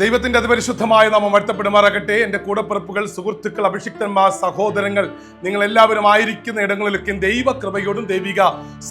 ദൈവത്തിന്റെ അതിപരിശുദ്ധമായ നാമം വാഴ്ത്തപ്പെടുമാറാകട്ടെ. എന്റെ കൂടപ്പിറപ്പുകൾ സുഹൃത്തുക്കൾ അഭിഷിക്തന്മാർ സഹോദരങ്ങൾ നിങ്ങൾ എല്ലാവരും ആയിരിക്കുന്ന ഇടങ്ങളിലൊക്കെ ദൈവകൃപയോടും ദൈവിക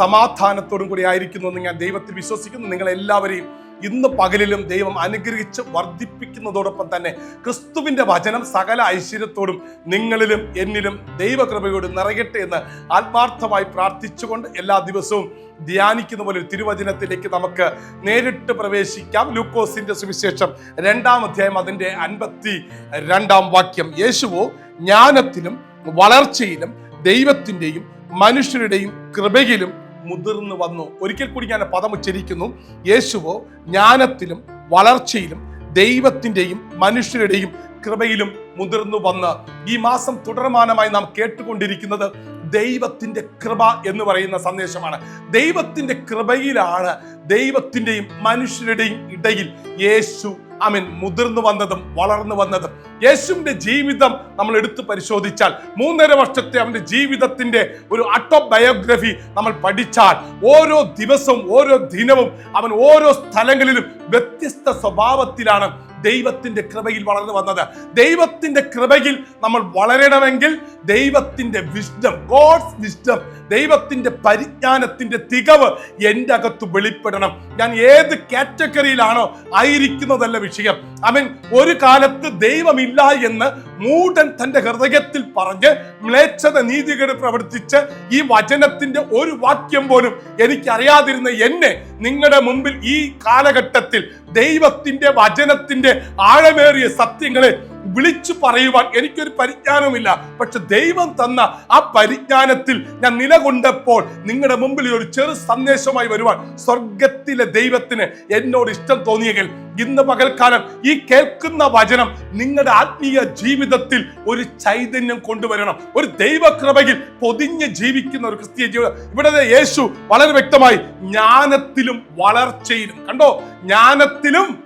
സമാധാനത്തോടും കൂടി ആയിരിക്കുന്നു എന്ന് ഞാൻ ദൈവത്തിൽ വിശ്വസിക്കുന്നു. നിങ്ങൾ എല്ലാവരെയും ഇന്ന് പകലിലും ദൈവം അനുഗ്രഹിച്ച് വർദ്ധിപ്പിക്കുന്നതോടൊപ്പം തന്നെ ക്രിസ്തുവിന്റെ വചനം സകല ഐശ്വര്യത്തോടും നിങ്ങളിലും എന്നിലും ദൈവകൃപയോട് നിറയട്ടെ എന്ന് ആത്മാർത്ഥമായി പ്രാർത്ഥിച്ചുകൊണ്ട് എല്ലാ ദിവസവും ധ്യാനിക്കുന്ന പോലെ തിരുവചനത്തിലേക്ക് നമുക്ക് നേരിട്ട് പ്രവേശിക്കാം. ലൂക്കോസിന്റെ സുവിശേഷം രണ്ടാം അധ്യായം അതിന്റെ അൻപത്തി രണ്ടാം വാക്യം. യേശുവോ ജ്ഞാനത്തിലും വളർച്ചയിലും ദൈവത്തിന്റെയും മനുഷ്യരുടെയും കൃപയിലും മുതിർന്നു വന്നു. ഒരിക്കൽ കൂടി ഞാൻ പദം ഉച്ചരിക്കുന്നു. യേശുവോ ജ്ഞാനത്തിലും വളർച്ചയിലും ദൈവത്തിന്റെയും മനുഷ്യരുടെയും കൃപയിലും മുതിർന്നു വന്ന് ഈ മാസം തുടർമാനമായി നാം കേട്ടുകൊണ്ടിരിക്കുന്നത് ദൈവത്തിന്റെ കൃപ എന്ന് പറയുന്ന സന്ദേശമാണ്. ദൈവത്തിന്റെ കൃപയിലാണ് ദൈവത്തിന്റെയും മനുഷ്യരുടെയും ഇടയിൽ യേശു അമീൻ മുതിർന്നു വന്നതും വളർന്നു വന്നതും. യേശുവിന്റെ ജീവിതം നമ്മൾ എടുത്തു പരിശോധിച്ചാൽ മൂന്നര വർഷത്തെ അവന്റെ ജീവിതത്തിന്റെ ഒരു ബയോഗ്രഫി നമ്മൾ പഠിച്ചാൽ ഓരോ ദിവസവും ഓരോ ദിനവും അവൻ ഓരോ സ്ഥലങ്ങളിലും വ്യത്യസ്ത സ്വഭാവത്തിലാണ് ദൈവത്തിന്റെ കൃപയിൽ വളർന്നു വന്നത്. ദൈവത്തിന്റെ കൃപയിൽ നമ്മൾ വളരണമെങ്കിൽ ദൈവത്തിന്റെ വിസ്ഡം ഗോഡ്സ് വിസ്ഡം ദൈവത്തിന്റെ പരിജ്ഞാനത്തിന്റെ തികവ് എന്റെ അകത്ത് വെളിപ്പെടണം. ഞാൻ ഏത് കാറ്റഗറിയിലാണോ ആയിരിക്കുന്നതല്ല വിഷയം. അവൻ ഒരു കാലത്ത് ദൈവമില്ല എന്ന് മൂടൻ തന്റെ ഹൃദയത്തിൽ പറഞ്ഞ് മ്ലേച്ഛത നീതികേട് പ്രവർത്തിച്ച് ഈ വചനത്തിന്റെ ഒരു വാക്യം പോലും എനിക്കറിയാതിരുന്ന എന്നെ നിങ്ങളുടെ മുമ്പിൽ ഈ കാലഘട്ടത്തിൽ ആഴമേറിയ സത്യങ്ങളെ വിളിച്ചു പറയുവാൻ എനിക്കൊരു പരിജ്ഞാനവുമില്ല. പക്ഷെ ദൈവം തന്ന ആ പരിജ്ഞാനത്തിൽ ഞാൻ നിലകൊണ്ടപ്പോൾ നിങ്ങളുടെ മുമ്പിൽ ഒരു ചെറു സന്ദേശമായി വരുവാൻ സ്വർഗത്തിലെ ദൈവത്തിന് എന്നോട് ഇഷ്ടം തോന്നിയെങ്കിൽ ഇന്ന് പകൽക്കാലം ഈ കേൾക്കുന്ന വചനം നിങ്ങളുടെ ആത്മീയ ജീവിതത്തിൽ ഒരു ചൈതന്യം കൊണ്ടുവരണം. ഒരു ദൈവകൃപയിൽ പൊതിഞ്ഞ് ജീവിക്കുന്ന ഒരു ക്രിസ്തീയ ജീവിതം ഇവിടെ യേശു വളരെ വ്യക്തമായി ജ്ഞാനത്തിലും വളർച്ചയിലും കണ്ടോ? ജ്ഞാനത്തിലും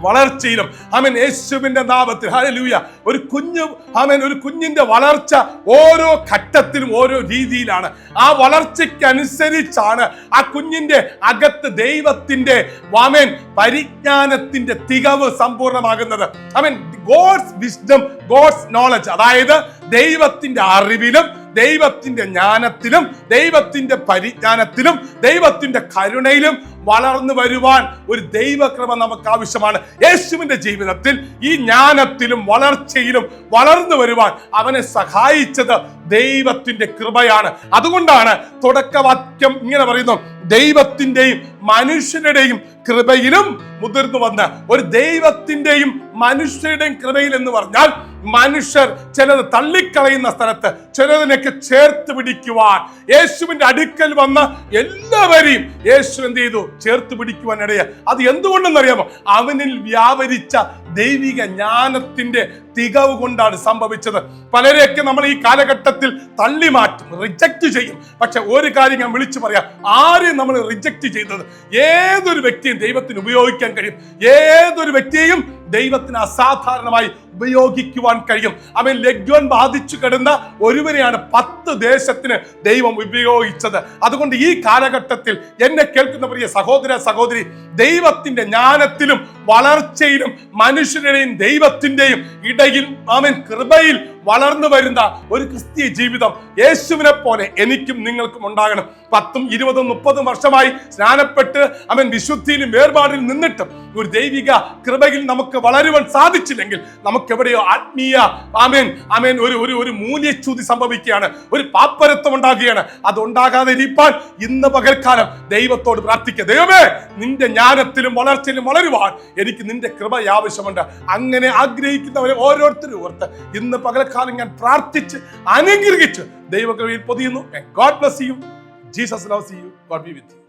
വളർച്ചയിലും. മീൻ യേശുവിന്റെ നാമത്തിൽ. ഹല്ലേലൂയ. ഒരു കുഞ്ഞു ആമേൻ ഒരു കുഞ്ഞിന്റെ വളർച്ച ഓരോ ഘട്ടത്തിലും ഓരോ രീതിയിലാണ്. ആ വളർച്ചയ്ക്കനുസരിച്ചാണ് ആ കുഞ്ഞിന്റെ അകത്ത് ദൈവത്തിന്റെ വാമേൻ പരിജ്ഞാനത്തിന്റെ തികവ് സമ്പൂർണമാകുന്നത് mean God's wisdom God's knowledge. അതായത് ദൈവത്തിന്റെ അറിവിലും ദൈവത്തിന്റെ ജ്ഞാനത്തിലും ദൈവത്തിന്റെ പരിജ്ഞാനത്തിലും ദൈവത്തിന്റെ കരുണയിലും വളർന്നു വരുവാൻ ഒരു ദൈവകൃപ നമുക്ക് ആവശ്യമാണ്. യേശുവിന്റെ ജീവിതത്തിൽ ഈ ജ്ഞാനത്തിലും വളർച്ചയിലും വളർന്നു വരുവാൻ അവനെ സഹായിച്ചത് ദൈവത്തിന്റെ കൃപയാണ്. അതുകൊണ്ടാണ് തുടക്കവാക്യം ഇങ്ങനെ പറയുന്നു ദൈവത്തിന്റെയും മനുഷ്യരുടെയും കൃപയിലും മുതിർന്നു വന്ന് ഒരു ദൈവത്തിന്റെയും മനുഷ്യരുടെയും കൃപയിൽ എന്ന് പറഞ്ഞാൽ മനുഷ്യർ ചിലത് തള്ളിക്കളയുന്ന സ്ഥലത്ത് ചിലതിനൊക്കെ ചേർത്ത് പിടിക്കുവാൻ. യേശുവിന്റെ അടുക്കൽ വന്ന എല്ലാവരെയും യേശു എന്ത് ചെയ്തു? ചേർത്ത് പിടിക്കുവാൻ ഇടയ അത് എന്തുകൊണ്ടെന്നറിയാമോ? അവനിൽ വ്യാപരിച്ച ദൈവിക ജ്ഞാനത്തിന്റെ തികവ് കൊണ്ടാണ് സംഭവിച്ചത്. പലരെയൊക്കെ നമ്മൾ ഈ കാലഘട്ടത്തിൽ തള്ളി മാറ്റും റിജക്റ്റ് ചെയ്യും. പക്ഷെ ഒരു കാര്യം ഞാൻ വിളിച്ചു പറയാം. ആരെയും നമ്മൾ റിജക്റ്റ് ചെയ്തത്? ഏതൊരു വ്യക്തിയും ദൈവത്തിന് ഉപയോഗിക്കാൻ കഴിയും. ഏതൊരു വ്യക്തിയെയും ദൈവത്തിന് അസാധാരണമായി ഉപയോഗിക്കുവാൻ കഴിയും. അവൻ ലഗ്വൻ ബാധിച്ചു കിടന്ന ഒരുവനെയാണ് പത്ത് ദേശത്തിന് ദൈവം ഉപയോഗിച്ചത്. അതുകൊണ്ട് ഈ കാലഘട്ടത്തിൽ എന്നെ കേൾക്കുന്ന പ്രിയ സഹോദര സഹോദരി ദൈവത്തിന്റെ ജ്ഞാനത്തിലും വളർച്ചയിലും മനുഷ്യരുടെയും ദൈവത്തിന്റെയും ഇടയിൽ അവൻ കൃപയിൽ വളർന്നു വരുന്ന ഒരു ക്രിസ്തീയ ജീവിതം യേശുവിനെ പോലെ എനിക്കും നിങ്ങൾക്കും ഉണ്ടാകണം. പത്തും ഇരുപതും മുപ്പതും വർഷമായി സ്നാനപ്പെട്ട് അവൻ വിശുദ്ധിയിലും വേർപാടിലും നിന്നിട്ടും ഒരു ദൈവിക കൃപയിൽ നമുക്ക് വളരുവാൻ സാധിച്ചില്ലെങ്കിൽ നമുക്ക് എവിടെയോ? ആത്മീയ. ആമേൻ. ആമേൻ. ഒരു ഒരു ഒരു മൂല്യച്യുതി സംഭവിക്കുകയാണ്. ഒരു പാപ്പരത്വം ഉണ്ടാകുകയാണ്. അത് ഉണ്ടാകാതെ ഇരിപ്പാൻ ഇന്ന് പകൽക്കാലം ദൈവത്തോട് പ്രാർത്ഥിക്കുക ദൈവമേ നിന്റെ ജ്ഞാനത്തിലും വളർച്ചയിലും വളരുവാൻ എനിക്ക് നിന്റെ കൃപ ആവശ്യമുണ്ട്. അങ്ങനെ ആഗ്രഹിക്കുന്നവരെ ഓരോരുത്തരും ഓർത്ത് ഇന്ന് പകൽക്കാലം ഞാൻ പ്രാർത്ഥിച്ച് അനുഗ്രഹിച്ച് ദൈവകൃപയിൽ പൊതിയുന്നു. ഗോഡ് ബ്ലസ് ചെയ്യും Jesus loves you God be with you